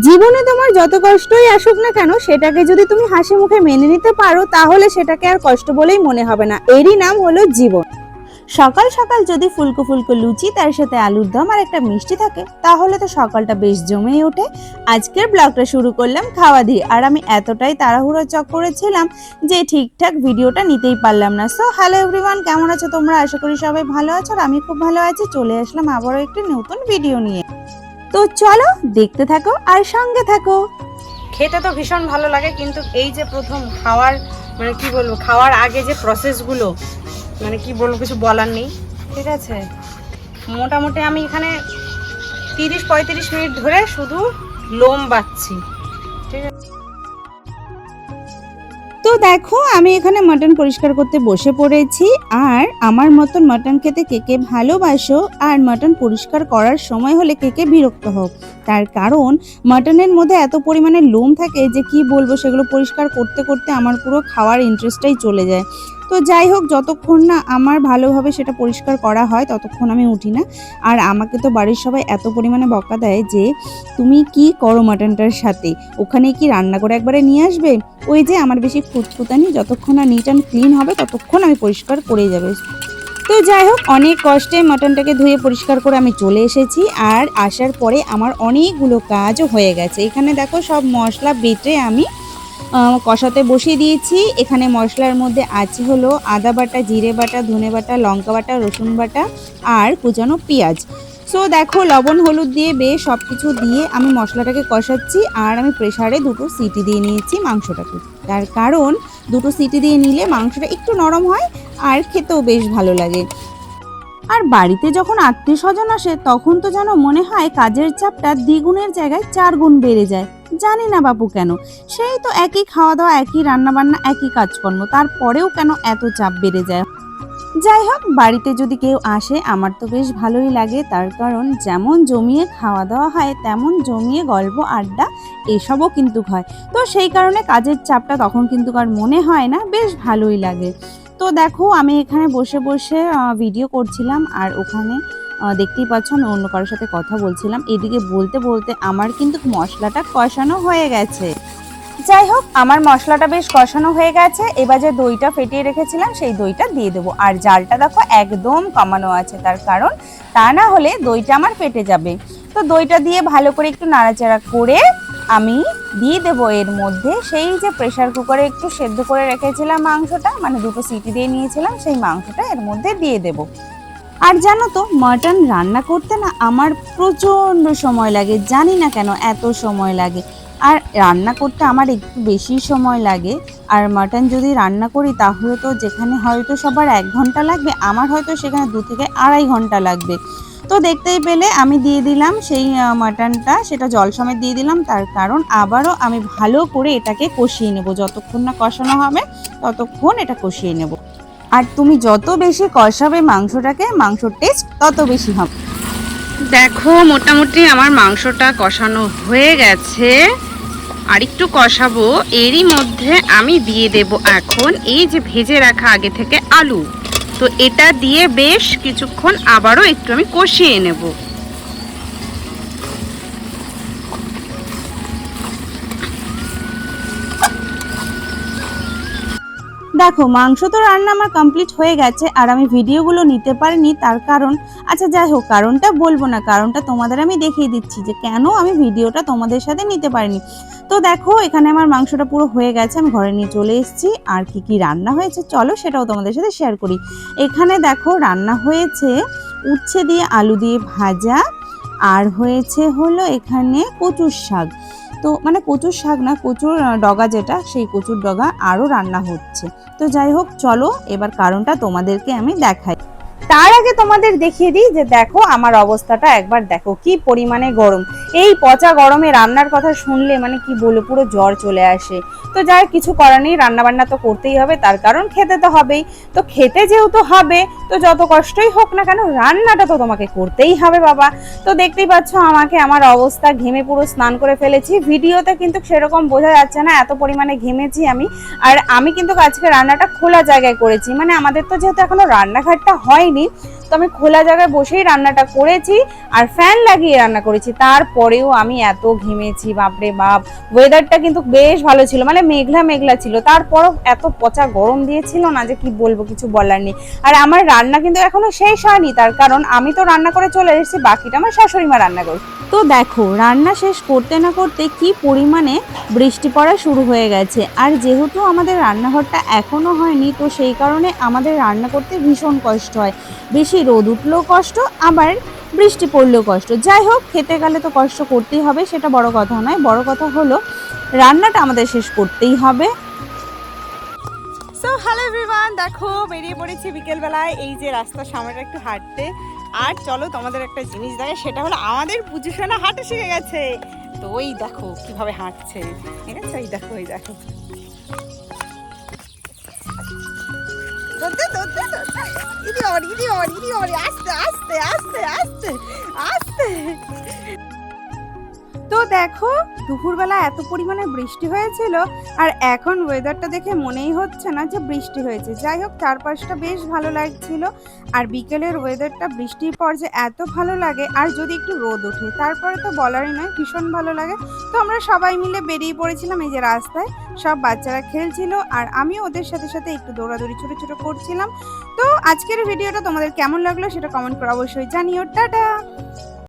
জীবনে তোমার যত কষ্টই আসুক না কেন, সেটাকে যদি তুমি হাসি মুখে মেনে নিতে পারো, তাহলে সেটাকে আর কষ্ট বলেই মনে হবে না। এরই নাম হলো জীবন। সকাল সকাল যদি ফুলকো ফুলকো লুচি, তার সাথে আলুর দম আর একটা মিষ্টি থাকে, তাহলে তো সকালটা বেশ জমেই ওঠে। আজকের ব্লগটা শুরু করলাম খাওয়া দিয়ে। আর আমি এতটাই তাড়াহুড়ো চক করেছিলাম যে ঠিকঠাক ভিডিওটা নিতেই পারলাম না। সো হ্যালো এভরিওয়ান কেমন আছো তোমরা? আশা করি সবাই ভালো আছো। আর আমি খুব ভালো আছি। চলে আসলাম আবারও একটি নতুন ভিডিও নিয়ে। তো চলো দেখতে থাকো আর সঙ্গে থাকো। খেতে তো ভীষণ ভালো লাগে, কিন্তু এই যে প্রথম খাওয়ার মানে কি বলব, খাওয়ার আগে যে প্রসেসগুলো মানে কি বলব, কিছু বলার নেই। ঠিক আছে? মোটামুটি আমি এখানে তিরিশ পঁয়ত্রিশ মিনিট ধরে শুধু লোম বাচ্ছি ঠিক আছে? তো দেখো, আমি এখানে মাটন পরিষ্কার করতে বসে পড়েছি। আর আমার মতন মাটন খেতে কে কে ভালোবাসো, আর মাটন পরিষ্কার করার সময় হলে কে কে বিরক্ত হোক তার কারণ মাটনের মধ্যে এত পরিমাণে লোম থাকে যে কি বলব, সেগুলো পরিষ্কার করতে করতে আমার পুরো খাওয়ার ইন্টারেস্টটাই চলে যায়। তো যাই হোক, যতক্ষণ না আমার ভালোভাবে সেটা পরিষ্কার করা হয়, ততক্ষণ আমি উঠি না। আর আমাকে তো বাড়ির সবাই এত পরিমাণে বকা দেয় যে, তুমি কি করো মাটনটার সাথে? ওখানে কি রান্না করে একবারে নিয়ে আসবে? ওই যে আমার বেশি খুঁতখুতানি, যতক্ষণ না নিট অ্যান্ড ক্লিন হবে, ততক্ষণ আমি পরিষ্কার করে যাবে। তো যাই হোক, অনেক কষ্টে মাটনটাকে ধুয়ে পরিষ্কার করে আমি চলে এসেছি আর আসার পরে আমার অনেকগুলো কাজও হয়ে গেছে। এখানে দেখো সব মশলা বেটে আমি কষাতে বসিয়ে দিয়েছি। এখানে মশলার মধ্যে আছে হলো আদা বাটা, জিরে বাটা, ধনে বাটা, লঙ্কা বাটা, রসুন বাটা আর কুচানো পেঁয়াজ। সো দেখো লবণ, হলুদ দিয়ে বেশ সব কিছু দিয়ে আমি মশলাটাকে কষাচ্ছি আর আমি প্রেসারে দুটো সিটি দিয়ে নিয়েছি মাংসটাকে। তার কারণ দুটো সিটি দিয়ে নিলে মাংসটা একটু নরম হয় আর খেতেও বেশ ভালো লাগে। আর বাড়িতে যখন আত্মীয় স্বজন আসে, তখন তো যেন মনে হয় কাজের চাপটা দ্বিগুণের জায়গায় চার গুণ বেড়ে যায়। জানি না বাপু কেন, সেই তো একই খাওয়া দাওয়া একই রান্না বান্না একই কাজকর্ম, তারপরেও কেন এত চাপ বেড়ে যায়? যাই হোক, বাড়িতে যদি কেউ আসে, আমার তো বেশ ভালোই লাগে। তার কারণ যেমন জমিয়ে খাওয়া দাওয়া হয়, তেমন জমিয়ে গল্প, আড্ডা এসবও কিন্তু হয়। তো সেই কারণে কাজের চাপটা তখন কিন্তু আর মনে হয় না, বেশ ভালোই লাগে। তো দেখো, আমি এখানে বসে বসে ভিডিও করছিলাম আর ওখানে দেখতেই পাচ্ছ আমি অন্য কারোর সাথে কথা বলছিলাম। এদিকে বলতে বলতে আমার কিন্তু মশলাটা কষানো হয়ে গেছে। যাই হোক, আমার মশলাটা বেশ কষানো হয়ে গেছে। এবার যে দইটা ফেটিয়ে রেখেছিলাম, সেই দইটা দিয়ে দেবো। আর জালটা দেখো একদম কমানো আছে তার কারণ, তা না হলে দইটা আমার ফেটে যাবে। তো দইটা দিয়ে ভালো করে একটু নাড়াচাড়া করে আমি দিয়ে দেবো এর মধ্যে। সেই যে প্রেসার কুকারে একটু সেদ্ধ করে রেখেছিলাম মাংসটা মানে দুটো সিটি দিয়ে নিয়েছিলাম, সেই মাংসটা এর মধ্যে দিয়ে দেবো। আর জানো তো, মাটন রান্না করতে না আমার প্রচণ্ড সময় লাগে, জানি না কেন এত সময় লাগে। আর রান্না করতে আমার একটু বেশি সময় লাগে। আর মাটন যদি রান্না করি, তাহলে তো যেখানে হয়তো সবার এক ঘণ্টা লাগবে, আমার হয়তো সেখানে দু থেকে আড়াই ঘণ্টা লাগবে। তো দেখতেই পেলে আমি দিয়ে দিলাম সেই মাটনটা সেটা জল সমেত দিয়ে দিলাম। তার কারণ আবারও আমি ভালো করে এটাকে কষিয়ে নেব। যতক্ষণ না কষানো হবে, ততক্ষণ এটা কষিয়ে নেব। আর তুমি যত বেশি কষাবে মাংসটাকে, মাংসর টেস্ট তত বেশি হবে। দেখো, মোটামুটি আমার মাংসটা কষানো হয়ে গেছে। আর একটু কষাবো। এরই মধ্যে আমি দিয়ে দেব এখন এই যে ভেজে রাখা আগে থেকে আলু। তো এটা দিয়ে বেশ কিছুক্ষণ আবারও একটু আমি কষিয়ে নেব। দেখো, মাংস তো রান্না আমার কমপ্লিট হয়ে গেছে আর আমি ভিডিওগুলো নিতে পারিনি, তার কারণ আচ্ছা যাই হোক, কারণটা বলব না, কারণটা তোমাদের আমি দেখিয়ে দিচ্ছি যে কেন আমি ভিডিওটা তোমাদের সাথে নিতে পারিনি। তো দেখো, এখানে আমার মাংসটা পুরো হয়ে গেছে, আমি ঘরে নিয়ে চলে এসেছি, আর কি কি রান্না হয়েছে চলো সেটাও তোমাদের সাথে শেয়ার করি। এখানে দেখো, রান্না হয়েছে উচ্ছে দিয়ে আলু দিয়ে ভাজা আর হয়েছে হলো এখানে কচুর শাক। তো মানে কচুর শাক না, কচুর ডগা যেটা, সেই কচুর ডগা আরও রান্না হচ্ছে। তো যাই হোক, চলো এবার কারণটা তোমাদেরকে আমি দেখাই। তার আগে তোমাদের দেখিয়ে দিই যে দেখো আমার অবস্থাটা একবার দেখো, কি পরিমাণে গরম। এই পচা গরমে রান্নার কথা শুনলে মানে কি বলে পুরো জ্বর চলে আসে। তো যাই কিছু করার নেই রান্না বান্না তো করতেই হবে, তার কারণ খেতে তো হবেই। তো খেতে যেহেতু হবে, তো যত কষ্টই হোক না কেন, রান্নাটা তো তোমাকে করতেই হবে বাবা। তো দেখতেই পাচ্ছ আমাকে আমার অবস্থা ঘেমে পুরো স্নান করে ফেলেছি। ভিডিওতে কিন্তু সেরকম বোঝা যাচ্ছে না, এত পরিমাণে ঘেমেছি আমি। আর আমি কিন্তু আজকে রান্নাটা খোলা জায়গায় করেছি। মানে আমাদের তো যেহেতু এখনও রান্নাঘরটা হয়নি তো আমি খোলা জায়গায় বসেই রান্নাটা করেছি আর ফ্যান লাগিয়ে রান্না করেছি। তারপরেও আমি এত ঘেমেছি, বাপরে বাপ। ওয়েদারটা কিন্তু বেশ ভালো ছিল মানে মেঘলা মেঘলা ছিল। তারপরও এত পচা গরম দিয়েছিল না যে কি বলব, কিছু বলার নেই। আর আমার রান্না কিন্তু এখনও শেষ হয়নি, তার কারণ আমি তো রান্না করে চলে এসেছি, বাকিটা আমার শাশুড়ি মা রান্না করছে। তো দেখো, রান্না শেষ করতে না করতে কি পরিমাণে বৃষ্টি পড়া শুরু হয়ে গেছে। আর যেহেতু আমাদের রান্নাঘরটা এখনও হয়নি, তো সেই কারণে আমাদের রান্না করতে ভীষণ কষ্ট হয়। বেশি রোদ উঠলেও কষ্ট, আবার বৃষ্টি পড়লেও কষ্ট। যাই হোক, খেতে গেলে তো কষ্ট করতেই হবে, সেটা বড় কথা নয়। বড় কথা হলো, রান্নাটা আমাদের শেষ করতেই হবে। সো হ্যালো এভরিওয়ান দেখো, বেরিয়ে পড়েছি বিকেলবেলায়। এই যে রাস্তার সামনেটা একটু হাঁটতে। আর চলো, তোমাদের একটা জিনিস দেখে সেটা হলো আমাদের পুজো সোনা হাঁটা শিখে গেছে। তো ওই দেখো, কীভাবে হাঁটছে। ঠিক আছে? ওই দেখো ওই দেখো। দৌড়তে, ধরতে ধরতে ইদি বাবারি, ইদি বাবারি, ইদি বাবারি, আস্তে আস্তে আস্তে আস্তে আস্তে। তো দেখো, দুপুরবেলা এত পরিমাণে বৃষ্টি হয়েছিল আর এখন ওয়েদারটা দেখে মনেই হচ্ছে না যে বৃষ্টি হয়েছে। যাই হোক, চারপাশটা বেশ ভালো লাগছিল আর বিকেলের ওয়েদারটা বৃষ্টির পর যে এত ভালো লাগে আর যদি একটু রোদ ওঠে, তারপরে তো বলারই নয়, ভীষণ ভালো লাগে। তো আমরা সবাই মিলে বেরিয়ে পড়েছিলাম এই যে রাস্তায়, সব বাচ্চারা খেলছিল আর আমি ওদের সাথে সাথে একটু দৌড়াদৌড়ি ছোটো ছোটো করছিলাম। তো আজকের ভিডিওটা তোমাদের কেমন লাগল সেটা কমেন্ট করে অবশ্যই জানিও। টাটা!